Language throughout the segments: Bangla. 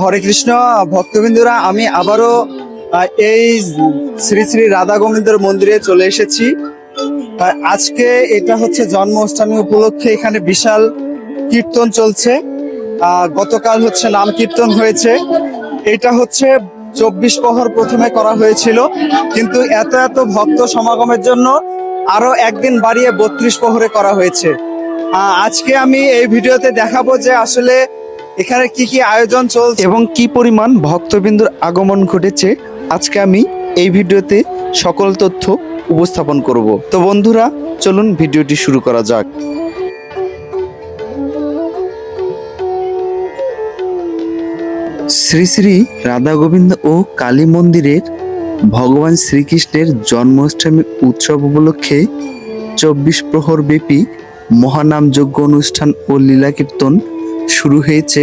হরে কৃষ্ণ, ভক্তবিন্দুরা, আমি আবারও এই শ্রী শ্রী রাধা গোবিন্দর মন্দিরে চলে এসেছি। আজকে এটা হচ্ছে জন্মাষ্টমী উপলক্ষে এখানে বিশাল কীর্তন চলছে। গতকাল হচ্ছে নাম কীর্তন হয়েছে। এটা হচ্ছে চব্বিশ প্রহর প্রথমে করা হয়েছিল। কিন্তু এত এত ভক্ত সমাগমের জন্য আরও একদিন বাড়িয়ে বত্রিশ প্রহরে করা হয়েছে। আজকে আমি এই ভিডিওতে দেখাবো যে আসলে এখানে কি কি আয়োজন চলছে? এবং কি পরিমাণ ভক্তবিন্দুর আগমন ঘটেছে, আজকে আমি এই ভিডিওতে সকল তথ্য উপস্থাপন করব। তো বন্ধুরা, চলুন ভিডিওটি শুরু করা যাক। শ্রী শ্রী রাধা গোবিন্দ ও কালী মন্দিরের ভগবান শ্রীকৃষ্ণের জন্মাষ্টমী উৎসব উপলক্ষে চব্বিশ প্রহর ব্যাপী মহানাম যজ্ঞ অনুষ্ঠান ও লীলা কীর্তন শুরু হয়েছে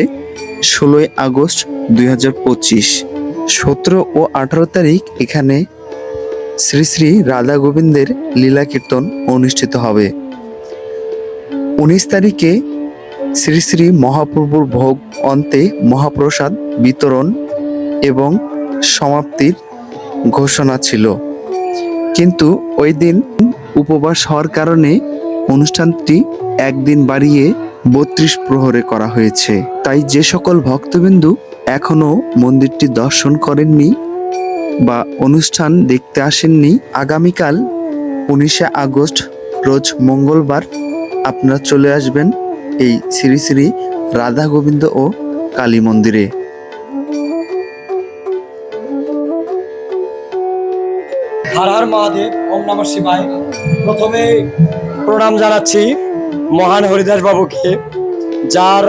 ষোলোই আগস্ট দুই হাজার পঁচিশ। সতেরো ও আঠারো তারিখ এখানে শ্রী শ্রী রাধা গোবিন্দের লীলা কীর্তন অনুষ্ঠিত হবে। উনিশ তারিখে শ্রী শ্রী মহাপ্রভুর ভোগ অন্তে মহাপ্রসাদ বিতরণ এবং সমাপ্তির ঘোষণা ছিল। কিন্তু ওই দিন উপবাস হওয়ার কারণে অনুষ্ঠানটি একদিন বাড়িয়ে বত্রিশ প্রহরে করা হয়েছে। তাই যে সকল ভক্তবিন্দু এখনও মন্দিরটি দর্শন করেননি বা অনুষ্ঠান দেখতে আসেননি, আগামীকাল উনিশে আগস্ট, রোজ মঙ্গলবার আপনারা চলে আসবেন এই শ্রী শ্রী রাধা গোবিন্দ ও কালী মন্দিরে। হর হর মহাদেব, ওম নমঃ শিবায়। প্রথমে প্রণাম জানাচ্ছি। মহান হরিদাস বাবুকে যার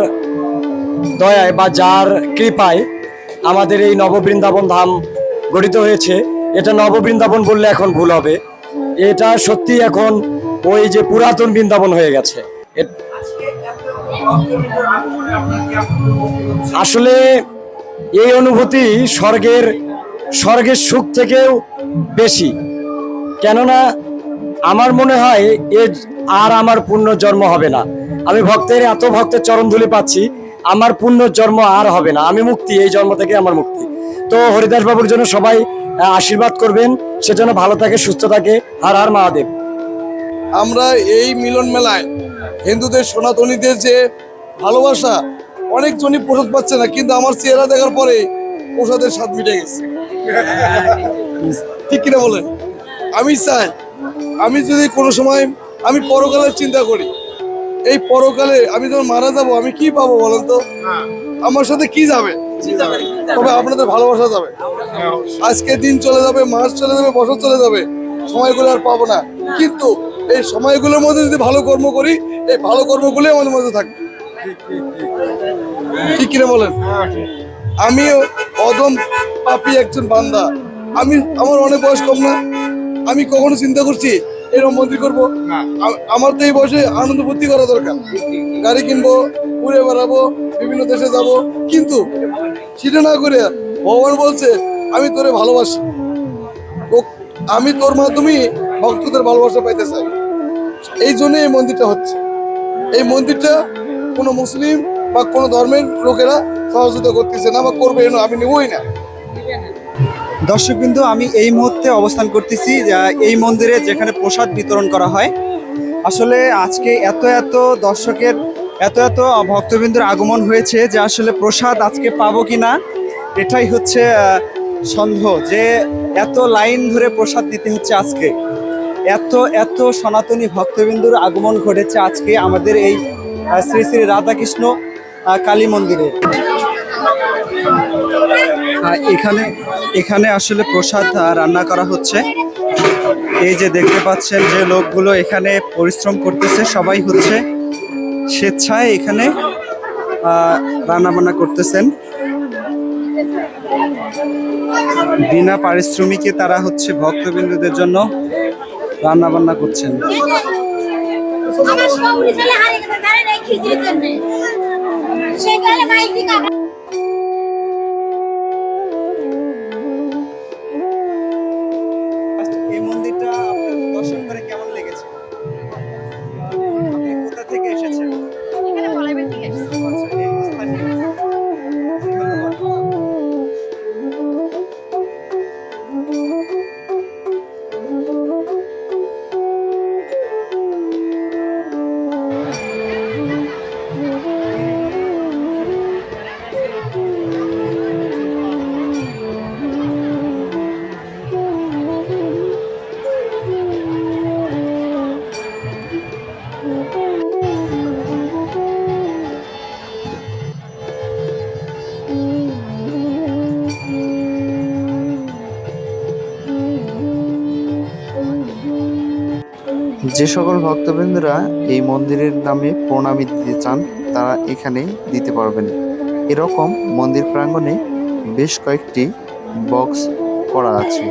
দয়ায় বা যার কৃপায় আমাদের এই নববৃন্দাবন ধাম গঠিত হয়েছে। এটা নববৃন্দাবন বললে এখন ভুল হবে। এটা সত্যি এখন ওই যে পুরাতন বৃন্দাবন হয়ে গেছে। আসলে এই অনুভূতি স্বর্গের স্বর্গের সুখ থেকেও বেশি। কেননা আমার মনে হয় আর আমার পূর্ণ জন্ম হবে না। আমি ভক্তের এত ভক্তের চরণ ধুলি পাচ্ছি, আমার পূর্ণ জন্ম আর হবে না। আমি মুক্তি, এই জন্ম থেকে আমার মুক্তি। তো হরিদাস বাবুর জন্য সবাই আশীর্বাদ করবেন, সে সেজন্য ভালো থাকে, সুস্থ থাকে। হার হার মহাদেব। আমরা এই মিলন মেলায় হিন্দুদের, সনাতনীদের যে ভালোবাসা, অনেকজনই প্রসাদ পাচ্ছে না, কিন্তু আমার চেহারা দেখার পরে প্রসাদের স্বাদ মিটে গেছে। ঠিক কিনা বলেন? আমি চাই, আমি যদি কোনো সময় আমি পরকালের চিন্তা করি। এই পরকালে আমি যখন মারা যাব, আমি কি পাবো বলেন তো? আমার সাথে কি যাবে? তবে আপনাদের ভালোবাসা যাবে। আজকে দিন চলে যাবে, মাস চলে যাবে, বছর চলে যাবে। সময়গুলো আর পাবো না। কিন্তু এই সময়গুলোর মধ্যে যদি ভালো কর্ম করি, এই ভালো কর্মগুলো আমাদের মধ্যে থাকবে। ঠিক কিনা বলেন? আমিও অদম পাপি একজন বান্দা। আমি, আমার অনেক বয়স কম না। আমি কখনো চিন্তা করছি এরকম মন্দির করব? আমার তো এই বয়সে আনন্দ ফুর্তি করা দরকার। গাড়ি কিনবো ঘুরে বেড়াবো বিভিন্ন দেশে যাব। কিন্তু সেটা না করে ভগবান বলছে আমি তোরে ভালোবাসি। ও- আমি তোর মাধ্যমেই ভক্তদের ভালোবাসা পাইতে চাই। এই জন্য এই মন্দিরটা হচ্ছে। এই মন্দিরটা কোনো মুসলিম বা কোনো ধর্মের লোকেরা সহযোগিতা করতেছে না বা করবে না আমি নেবই না। দর্শকবৃন্দ, আমি এই মুহূর্তে অবস্থান করতেছি এই মন্দিরে যেখানে প্রসাদ বিতরণ করা হয়। আসলে আজকে এত এত দর্শকের, এত এত ভক্তবৃন্দুর আগমন হয়েছে যে আসলে প্রসাদ আজকে পাবো কি না এটাই হচ্ছে সন্দেহ যে এত লাইন ধরে প্রসাদ দিতে হচ্ছে আজকে। এত এত সনাতনী ভক্তবিন্দুর আগমন ঘটেছে আজকে আমাদের এই শ্রী শ্রী রাধাকৃষ্ণ কালী মন্দিরে। এখানে এখানে আসলে প্রসাদ রান্না করা হচ্ছে। এই যে দেখতে পাচ্ছেন যে লোকগুলো এখানে পরিশ্রম করতেছে, সবাই হচ্ছে স্বেচ্ছায় এখানে রান্না বান্না করতেছেন। বিনা পারিশ্রমিকে তারা হচ্ছে ভক্তবিন্দুদের জন্য রান্না বান্না করছেন যে সকল ভক্তবৃন্দরা এই মন্দিরের নামে প্রণামী দিতে চান, তারা এখানে দিতে পারবেন। এরকম মন্দির প্রাঙ্গণে বেশ কয়েকটি বক্স করা আছে।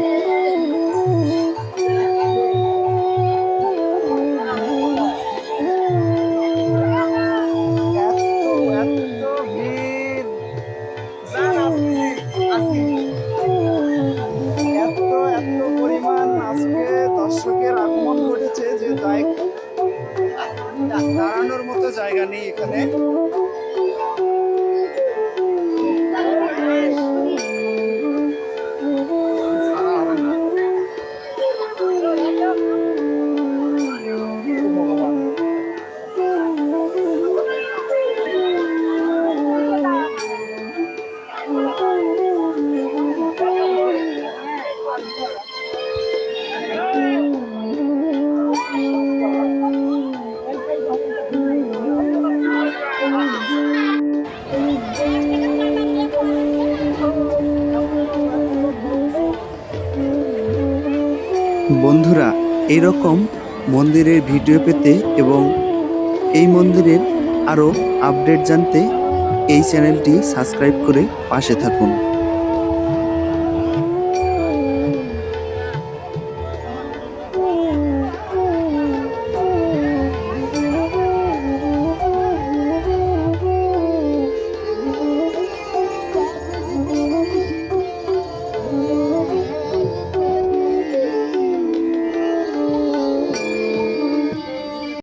বন্ধুরা, এরকম মন্দিরের ভিডিও পেতে এবং এই মন্দিরের আরও আপডেট জানতে এই চ্যানেলটি সাবস্ক্রাইব করে পাশে থাকুন।